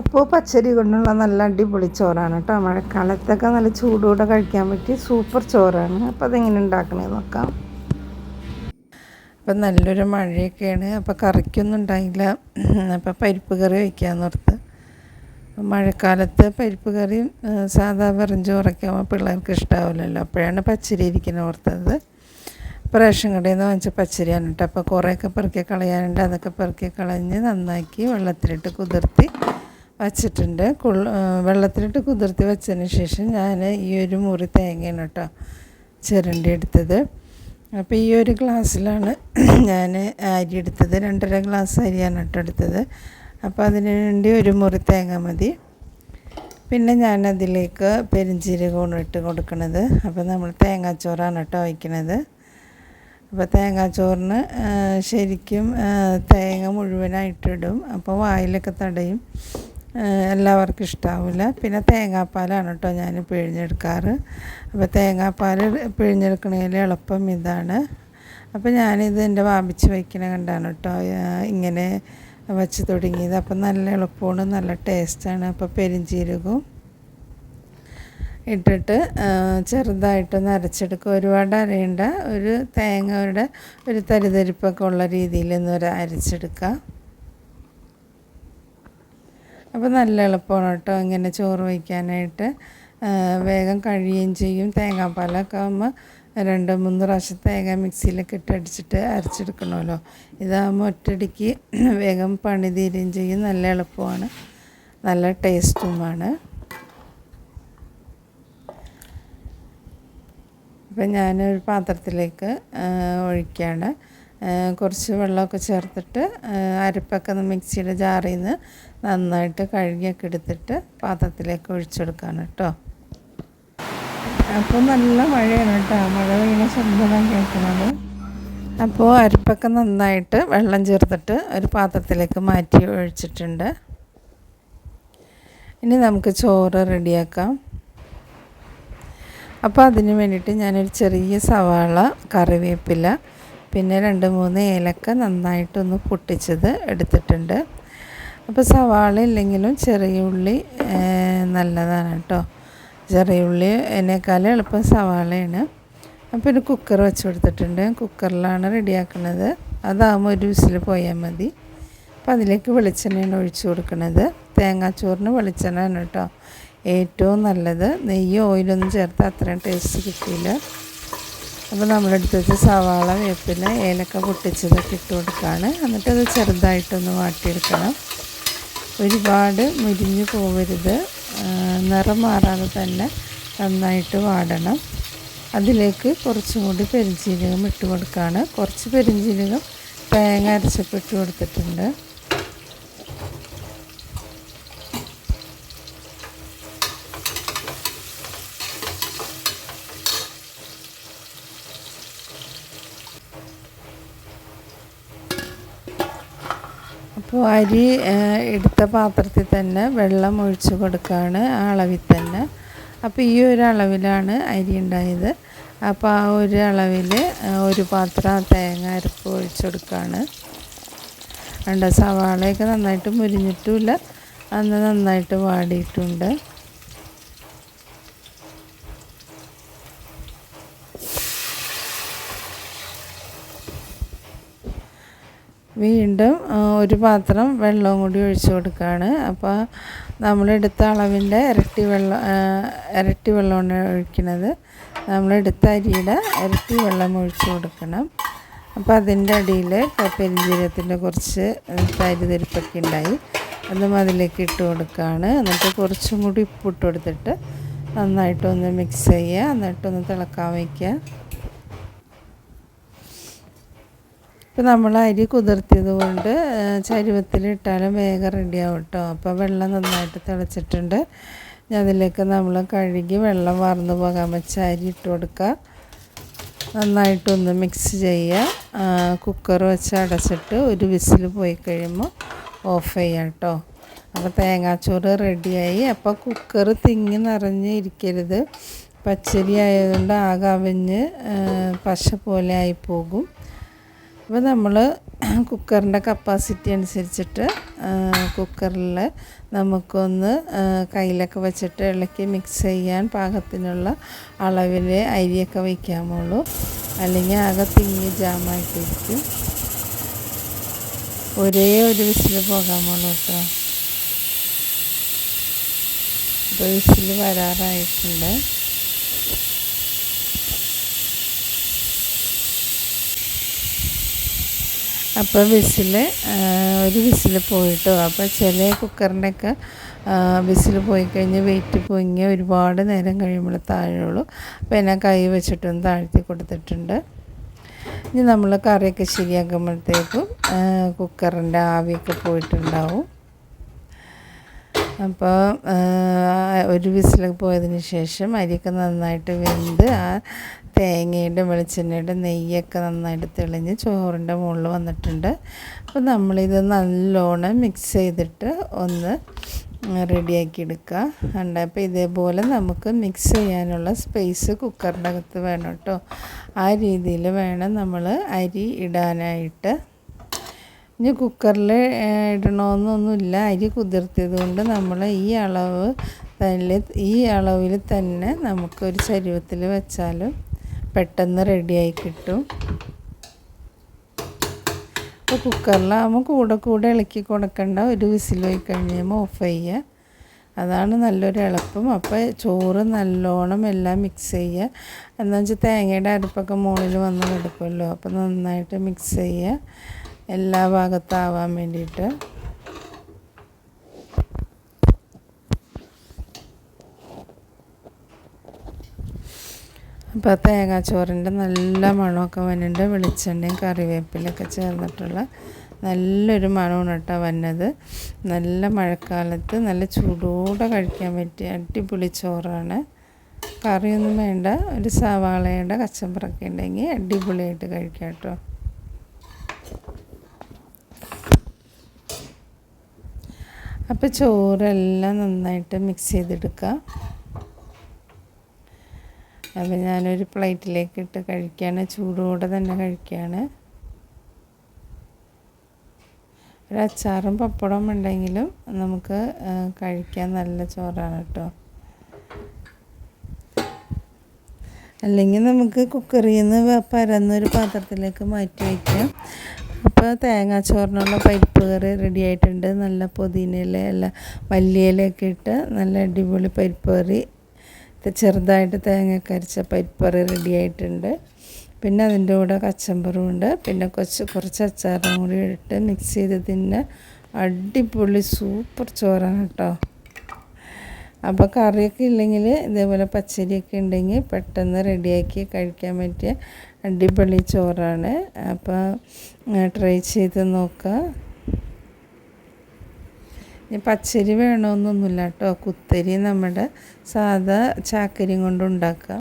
അപ്പോൾ പച്ചരി കൊണ്ടുള്ള നല്ല അടിപൊളി ചോറാണ് കേട്ടോ. മഴക്കാലത്തൊക്കെ നല്ല ചൂടോടെ കഴിക്കാൻ പറ്റിയ സൂപ്പർ ചോറാണ്. അപ്പോൾ അതെങ്ങനെ ഉണ്ടാക്കണേ നോക്കാം. അപ്പം നല്ലൊരു മഴയൊക്കെയാണ്. അപ്പോൾ കറിക്കൊന്നും ഉണ്ടായില്ല. അപ്പോൾ പരിപ്പ് കറി വയ്ക്കാമെന്ന് ഓർത്ത്. മഴക്കാലത്ത് പരിപ്പ് കറി സാധാ വെറും ചോറൊക്കെ ആകുമ്പോൾ പിള്ളേർക്ക് ഇഷ്ടാവില്ലല്ലോ. അപ്പോഴാണ് പച്ചരി ഇരിക്കുന്നത് ഓർത്തത്. റേഷൻ കടയിൽ നിന്ന് വാങ്ങിച്ച പച്ചരിയാണ് കേട്ടോ. അപ്പോൾ കുറേയൊക്കെ പെറുക്കി കളയാനുണ്ട്. അതൊക്കെ പെറുക്കി കളഞ്ഞ് നന്നാക്കി വെള്ളത്തിലിട്ട് കുതിർത്തി വച്ചിട്ടുണ്ട്. വെള്ളത്തിലിട്ട് കുതിർത്തി വെച്ചതിന് ശേഷം ഞാൻ ഈ ഒരു മുറി തേങ്ങയാണ് കേട്ടോ ചിരണ്ടി എടുത്തത്. അപ്പോൾ ഈ ഒരു ഗ്ലാസ്സിലാണ് ഞാൻ അരി എടുത്തത്. രണ്ടര ഗ്ലാസ് അരിയാണ് കേട്ടോ എടുത്തത്. അപ്പോൾ അതിന് വേണ്ടി ഒരു മുറി തേങ്ങ മതി. പിന്നെ ഞാൻ അതിലേക്ക് പെരിഞ്ചീരകമാണ് ഇട്ട് കൊടുക്കുന്നത് അപ്പോൾ നമ്മൾ തേങ്ങാച്ചോറാണ് കേട്ടോ വയ്ക്കുന്നത് അപ്പോൾ തേങ്ങാച്ചോറിന് ശരിക്കും തേങ്ങ മുഴുവനായിട്ടിടും അപ്പോൾ വായിലൊക്കെ തടയും. എല്ലാവർക്കും ഇഷ്ടാവില്ല പിന്നെ തേങ്ങാപ്പാലാണ് കേട്ടോ ഞാൻ പിഴിഞ്ഞെടുക്കാറ്. അപ്പോൾ തേങ്ങാപ്പാൽ പിഴിഞ്ഞെടുക്കണതിൽ എളുപ്പം ഇതാണ്. അപ്പോൾ ഞാനിത് എന്റെ വാപിച്ച് വയ്ക്കണ കണ്ടാണ് കേട്ടോ. ഇങ്ങനെ വച്ച് തുടങ്ങിയത്. അപ്പം നല്ല എളുപ്പമാണ് നല്ല ടേസ്റ്റാണ്. അപ്പോൾ പെരിഞ്ചീരകവും ഇട്ടിട്ട് ചെറുതായിട്ടൊന്ന് അരച്ചെടുക്കുക ഒരുപാട് അരയേണ്ട ഒരു തേങ്ങയുടെ ഒരു തരിതരിപ്പൊക്കെ ഉള്ള രീതിയിൽ ഒന്ന് അരച്ചെടുക്കുക അപ്പോൾ നല്ല എളുപ്പമാണ് കേട്ടോ ഇങ്ങനെ ചോറ് വയ്ക്കാനായിട്ട്. വേഗം കഴിയുകയും ചെയ്യും. തേങ്ങാപ്പാലൊക്കെ ആകുമ്പോൾ രണ്ട് മൂന്ന് പ്രാവശ്യം തേങ്ങ മിക്സിയിലൊക്കെ ഇട്ട് അടിച്ചിട്ട് അരച്ചെടുക്കണമല്ലോ. ഇതാകുമ്പോൾ ഒറ്റടിക്ക് വേഗം പണി തീരുകയും ചെയ്യും. നല്ല എളുപ്പമാണ്. നല്ല ടേസ്റ്റുമാണ്. അപ്പം ഞാനൊരു പാത്രത്തിലേക്ക് ഒഴിക്കുകയാണ് കുറച്ച് വെള്ളമൊക്കെ ചേർത്തിട്ട് അരപ്പൊക്കെ മിക്സിയുടെ ജാറിൽ നിന്ന് നന്നായിട്ട് കഴുകിയൊക്കെ എടുത്തിട്ട് പാത്രത്തിലേക്ക് ഒഴിച്ചെടുക്കാണ് കേട്ടോ. അപ്പോൾ നല്ല മഴയാണ് കേട്ടോ. മഴ വീണ ശബ്ദമാണ് കേൾക്കുന്നത്. അപ്പോൾ അരിപ്പൊക്കെ നന്നായിട്ട് വെള്ളം ചേർത്തിട്ട് ഒരു പാത്രത്തിലേക്ക് മാറ്റി ഒഴിച്ചിട്ടുണ്ട്. ഇനി നമുക്ക് ചോറ് റെഡിയാക്കാം. അപ്പോൾ അതിന് വേണ്ടിയിട്ട് ഞാനൊരു ചെറിയ സവാള കറിവേപ്പില പിന്നെ രണ്ട് മൂന്ന് ഏലക്ക നന്നായിട്ടൊന്ന് പൊട്ടിച്ചത് എടുത്തിട്ടുണ്ട്. അപ്പോൾ സവാള ഇല്ലെങ്കിലും ചെറിയ ഉള്ളി നല്ലതാണ് കേട്ടോ. ചെറിയ ഉള്ളി എന്നെക്കാളും എളുപ്പം സവാളയാണ്. അപ്പോൾ ഒരു കുക്കർ വെച്ച് കൊടുത്തിട്ടുണ്ട്. കുക്കറിലാണ് റെഡിയാക്കുന്നത് അതാകുമ്പോൾ ഒരു വിസിൽ പോയാൽ മതി. അപ്പോൾ അതിലേക്ക് വെളിച്ചെണ്ണയാണ് ഒഴിച്ചു കൊടുക്കുന്നത് തേങ്ങാച്ചോറിന് വെളിച്ചെണ്ണയാണ് കേട്ടോ ഏറ്റവും നല്ലത്. നെയ്യ് ഓയിലൊന്നും ചേർത്ത് അത്രയും ടേസ്റ്റ് കിട്ടിയില്ല അപ്പോൾ നമ്മളെടുത്ത് വെച്ച സവാള വേപ്പില ഏലക്ക പൊട്ടിച്ചതൊക്കെ ഇട്ട് കൊടുക്കുകയാണ് എന്നിട്ടത് ചെറുതായിട്ടൊന്ന് വാട്ടിയെടുക്കണം. ഒരുപാട് മുരിഞ്ഞു പോവരുത്. നിറം മാറാതെ തന്നെ നന്നായിട്ട് വാടണം. അതിലേക്ക് കുറച്ചും കൂടി പെരിഞ്ചീരകം ഇട്ട് കൊടുക്കുകയാണ് കുറച്ച് പെരിഞ്ചീരകം തേങ്ങ അരച്ചപ്പോൾ ഇട്ട് കൊടുത്തിട്ടുണ്ട്. അപ്പോൾ അരി എടുത്ത പാത്രത്തിൽ തന്നെ വെള്ളം ഒഴിച്ച് കൊടുക്കുകയാണ് ആ അളവിൽ തന്നെ അപ്പോൾ ഈ ഒരു അളവിലാണ് അരി ഉണ്ടായത് അപ്പോൾ ആ ഒരു അളവിൽ ഒരു പാത്രം തേങ്ങ അരപ്പ് ഒഴിച്ച് കൊടുക്കുകയാണ് രണ്ട് സവാളയൊക്കെ നന്നായിട്ട് മുരിഞ്ഞിട്ടുമില്ല അന്ന് നന്നായിട്ട് വാടിയിട്ടുണ്ട് വീണ്ടും ഒരു പാത്രം വെള്ളവും കൂടി ഒഴിച്ചു കൊടുക്കുകയാണ് അപ്പോൾ നമ്മളെടുത്ത അളവിന്റെ ഇരട്ടി വെള്ളം ഇരട്ടി വെള്ളമാണ് ഒഴിക്കുന്നത്. നമ്മളെടുത്ത അരിയുടെ ഇരട്ടി വെള്ളം ഒഴിച്ചു കൊടുക്കണം. അപ്പോൾ അതിന്റെ അടിയിൽ പെരിഞ്ജീരകത്തിന്റെ കുറച്ച് തരി തരിപ്പൊക്കെ ഉണ്ടായി അതും അതിലേക്ക് ഇട്ട് കൊടുക്കുകയാണ് എന്നിട്ട് കുറച്ചും കൂടി ഉപ്പിട്ട് കൊടുത്തിട്ട് നന്നായിട്ടൊന്ന് മിക്സ് ചെയ്യുക എന്നിട്ടൊന്ന് തിളക്കാൻ വയ്ക്കുക ഇപ്പം നമ്മൾ അരി കുതിർത്തിയത് കൊണ്ട് ചരുവത്തിലിട്ടാലും വേഗം റെഡിയാവും കേട്ടോ അപ്പോൾ വെള്ളം നന്നായിട്ട് തിളച്ചിട്ടുണ്ട്. അതിലേക്ക് നമ്മൾ കഴുകി വെള്ളം വാർന്നു പോകാൻ വെച്ച അരി ഇട്ട് കൊടുക്കുക. നന്നായിട്ടൊന്ന് മിക്സ് ചെയ്യുക. കുക്കർ വെച്ച് അടച്ചിട്ട് ഒരു വിസിൽ പോയി കഴിയുമ്പോൾ ഓഫ് ചെയ്യാം കേട്ടോ അപ്പോൾ തേങ്ങാച്ചോറ് റെഡിയായി അപ്പോൾ കുക്കർ തിങ്ങി നിറഞ്ഞ് ഇരിക്കരുത്. പച്ചരി ആയതുകൊണ്ട് ആകെ പശ പോലെ ആയി പോകും. അപ്പോൾ നമ്മൾ കുക്കറിന്റെ കപ്പാസിറ്റി അനുസരിച്ചിട്ട് കുക്കറിൽ നമുക്കൊന്ന് കയ്യിലൊക്കെ വെച്ചിട്ട് ഇളക്കി മിക്സ് ചെയ്യാൻ പാകത്തിനുള്ള അളവിൽ അരിയൊക്കെ വയ്ക്കാമുള്ളൂ അല്ലെങ്കിൽ ആകെ തിങ്ങി ജാമായിട്ടിരിക്കും. ഒരേ ഒരു വിസിൽ പോകാമുള്ളൂ കേട്ടോ. ഇപ്പോൾ വിസിൽ വരാറായിട്ടുണ്ട്. അപ്പോൾ വിസിൽ ഒരു വിസിൽ പോയിട്ടോ? അപ്പോൾ ചില കുക്കറിന്റെയൊക്കെ വിസിൽ പോയി കഴിഞ്ഞ് വെയിറ്റ് പൊങ്ങി ഒരുപാട് നേരം കഴിയുമ്പോൾ താഴെയുള്ളൂ. അപ്പോൾ എന്നെ കൈ വെച്ചിട്ടൊന്ന് താഴ്ത്തി കൊടുത്തിട്ടുണ്ട്. ഇനി നമ്മൾ കറിയൊക്കെ ശരിയാക്കുമ്പോഴത്തേക്കും കുക്കറിന്റെ ആവിയൊക്കെ പോയിട്ടുണ്ടാവും. അപ്പോൾ ഒരു വിസിലൊക്കെ പോയതിന് ശേഷം അരിയൊക്കെ നന്നായിട്ട് വെന്ത് ആ തേങ്ങയുടെ വെളിച്ചെണ്ണയുടെ നെയ്യൊക്കെ നന്നായിട്ട് തെളിഞ്ഞ് ചോറിന്റെ മുകളിൽ വന്നിട്ടുണ്ട്. അപ്പോൾ നമ്മളിത് നല്ലോണം മിക്സ് ചെയ്തിട്ട് ഒന്ന് റെഡിയാക്കി എടുക്കുക. ഉണ്ട് അപ്പോൾ ഇതേപോലെ നമുക്ക് മിക്സ് ചെയ്യാനുള്ള സ്പേസ് കുക്കറിന്റെ അകത്ത് വേണം കേട്ടോ. ആ രീതിയിൽ വേണം നമ്മൾ അരി ഇടാനായിട്ട്. ഇനി കുക്കറിൽ ഇടണമെന്നൊന്നുമില്ല അരി കുതിർത്തിയത് കൊണ്ട് നമ്മൾ ഈ അളവ് തന്നെ ഈ അളവിൽ തന്നെ നമുക്കൊരു ചരുവത്തിൽ വെച്ചാലും പെട്ടെന്ന് റെഡിയായി കിട്ടും. അപ്പോൾ കുക്കറിലാകുമ്പോൾ കൂടെ കൂടെ ഇളക്കി കൊടുക്കേണ്ട ഒരു വിസിൽ പോയി കഴിയുമ്പോൾ ഓഫ് ചെയ്യുക അതാണ് നല്ലൊരു എളുപ്പം. അപ്പോൾ ചോറ് നല്ലോണം എല്ലാം മിക്സ് ചെയ്യുക എന്നുവെച്ചാൽ തേങ്ങയുടെ അരപ്പൊക്കെ മുകളിൽ വന്ന് കിടക്കുമല്ലോ അപ്പോൾ നന്നായിട്ട് മിക്സ് ചെയ്യുക എല്ലാ ഭാഗത്താവാൻ വേണ്ടിയിട്ട്. അപ്പോൾ തേങ്ങാച്ചോറിന്റെ നല്ല മണമൊക്കെ വന്നിട്ടുണ്ട്. വെളിച്ചെണ്ണയും കറിവേപ്പിലൊക്കെ ചേർന്നിട്ടുള്ള നല്ലൊരു മണമാണ് കേട്ടോ വന്നത്. നല്ല മഴക്കാലത്ത് നല്ല ചൂടോടെ കഴിക്കാൻ പറ്റിയ അടിപൊളി ചോറാണ്. കറിയൊന്നും വേണ്ട ഒരു സവാളയുടെ കച്ചമ്പറൊക്കെ ഉണ്ടെങ്കിൽ അടിപൊളിയായിട്ട് കഴിക്കാം കേട്ടോ. അപ്പോൾ ചോറെല്ലാം നന്നായിട്ട് മിക്സ് ചെയ്തെടുക്കുക അപ്പോൾ ഞാനൊരു പ്ലേറ്റിലേക്ക് ഇട്ട് കഴിക്കുകയാണ് ചൂടോടെ തന്നെ കഴിക്കുകയാണ് ഒരു അച്ചാറും പപ്പടവും ഉണ്ടെങ്കിലും നമുക്ക് കഴിക്കാൻ നല്ല ചോറാണ് കേട്ടോ. അല്ലെങ്കിൽ നമുക്ക് കുക്കറിൽ നിന്ന് പരന്നൊരു പാത്രത്തിലേക്ക് മാറ്റി വയ്ക്കാം അപ്പോൾ തേങ്ങാച്ചോറിനുള്ള പരിപ്പ് കറി റെഡി ആയിട്ടുണ്ട്. നല്ല പുതിനയില അല്ല മല്ലിയിലൊക്കെ ഇട്ട് നല്ല അടിപൊളി പരിപ്പ് കറി. ചെറുതായിട്ട് തേങ്ങയൊക്കെ അരച്ച കറി റെഡി ആയിട്ടുണ്ട്. പിന്നെ അതിന്റെ കൂടെ കച്ചമ്പറും ഉണ്ട്. പിന്നെ കുറച്ച് കുറച്ച് അച്ചാറും കൂടി ഇട്ട് മിക്സ് ചെയ്ത് തിന്നെ അടിപൊളി സൂപ്പർ ചോറാണ് കേട്ടോ. അപ്പോൾ കറിയൊക്കെ ഇല്ലെങ്കിൽ ഇതേപോലെ പച്ചരിയൊക്കെ ഉണ്ടെങ്കിൽ പെട്ടെന്ന് റെഡിയാക്കി കഴിക്കാൻ പറ്റിയ അടിപൊളി ചോറാണ്. അപ്പോൾ ട്രൈ ചെയ്ത് നോക്കുക. ഇനി പച്ചരി വേണമെന്നൊന്നുമില്ല കേട്ടോ. കുത്തരി നമ്മുടെ സാധാ ചാക്കരിയും കൊണ്ട് ഉണ്ടാക്കാം